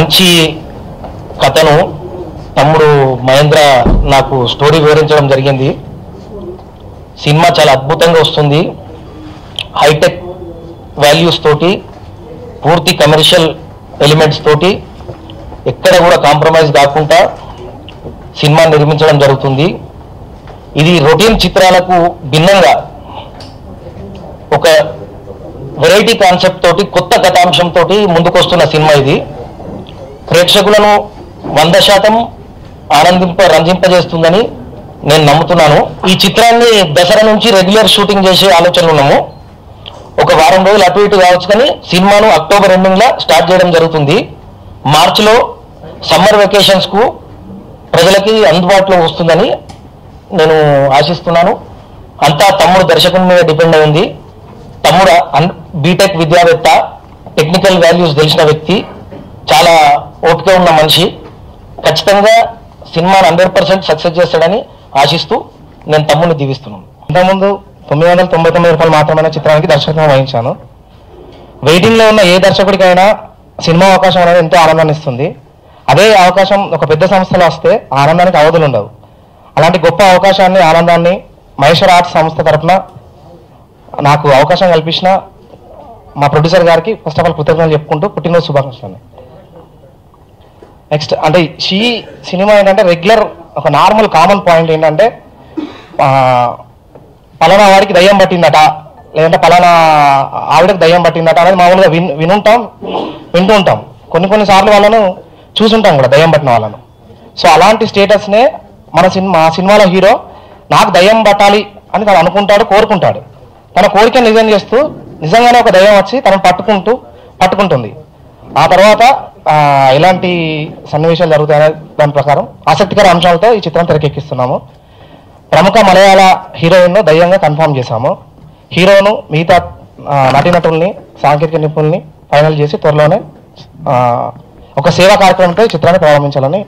మంచి కథను తమ్ముడు మహేంద్ర నాకు స్టోరీ వివరించడం జరిగింది. సినిమా చాలా అద్భుతంగా వస్తుంది. హైటెక్ వాల్యూస్ తోటి పూర్తి కమర్షియల్ ఎలిమెంట్స్ తోటి ఎక్కడ కూడా కాంప్రమైజ్ కాకుండా సినిమా నిర్మించడం జరుగుతుంది. ఇది రొటీన్ చిత్రాలకు భిన్నంగా ఒక వెరైటీ కాన్సెప్ట్ తోటి కొత్త కథాంశంతో తోటి ముందుకొస్తున్న సినిమా ఇది. ప్రేక్షకులను వంద శాతం ఆనందింప రంజింపజేస్తుందని నేను నమ్ముతున్నాను. ఈ చిత్రాన్ని దసరా నుంచి రెగ్యులర్ షూటింగ్ చేసే ఆలోచనలు ఉన్నాము. ఒక వారం రోజులు అటు ఇటు కావచ్చు కానీ సినిమాను అక్టోబర్ ఎండింగ్లో స్టార్ట్ చేయడం జరుగుతుంది. మార్చిలో సమ్మర్ వెకేషన్స్కు ప్రజలకి అందుబాటులో వస్తుందని నేను ఆశిస్తున్నాను. అంతా తమ్ముడు దర్శకుని మీద డిపెండ్ అయింది తమ్ముడు అన్- బీటెక్ విద్యావేత్త టెక్నికల్ వాల్యూస్ తెలిసిన వ్యక్తి చాలా ఓపిక ఉన్న మనిషి ఖచ్చితంగా సినిమాని హండ్రెడ్ పర్సెంట్ సక్సెస్ చేస్తాడని ఆశిస్తూ నేను తమ్ముని దీవిస్తున్నాను. ఇంతకుముందు తొమ్మిది వందల తొంభై తొమ్మిది రూపాయలు మాత్రమైన చిత్రానికి దర్శకత్వం వహించాను. వెయిటింగ్లో ఉన్న ఏ దర్శకుడికైనా సినిమా అవకాశం అనేది ఎంతో ఆనందాన్ని ఇస్తుంది. అదే అవకాశం ఒక పెద్ద సంస్థలో వస్తే ఆనందానికి అవధులు ఉండవు. అలాంటి గొప్ప అవకాశాన్ని ఆనందాన్ని మహేశ్వర ఆర్ట్స్ సంస్థ తరఫున నాకు అవకాశం కల్పించిన మా ప్రొడ్యూసర్ గారికి ఫస్ట్ ఆఫ్ ఆల్ కృతజ్ఞతలు చెప్పుకుంటూ పుట్టినరోజు శుభాకాంక్షలు నెక్స్ట్ అంటే షీ సినిమా ఏంటంటే రెగ్యులర్ ఒక నార్మల్ కామన్ పాయింట్ ఏంటంటే పలానా వాడికి దయ్యం పట్టిందట లేదంటే పలానా ఆవిడకి దయ్యం పట్టిందట అనేది మామూలుగా విన్ వినుంటాం వింటూ ఉంటాం కొన్ని కొన్ని సార్లు వాళ్ళను చూసుంటాం కూడా దయ్యం పట్టిన వాళ్ళను. సో అలాంటి స్టేటస్నే మన సినిమా సినిమాలో హీరో నాకు దయ్యం పట్టాలి అని తను అనుకుంటాడు కోరుకుంటాడు. తన కోరికను నిజం చేస్తూ నిజంగానే ఒక దయ్యం వచ్చి తనను పట్టుకుంటూ పట్టుకుంటుంది. ఆ తర్వాత ఎలాంటి సన్నివేశాలు జరుగుతాయనే దాని ప్రకారం ఆసక్తికర అంశాలతో ఈ చిత్రం తెరకెక్కిస్తున్నాము. ప్రముఖ మలయాళ హీరోయిన్ను దయ్యంగా కన్ఫర్మ్ చేశాము. హీరోను మిగతా నటీనటుల్ని సాంకేతిక నిపుణుల్ని ఫైనల్ చేసి త్వరలోనే ఒక సేవా కార్యక్రమంతో ఈ చిత్రాన్ని ప్రారంభించాలని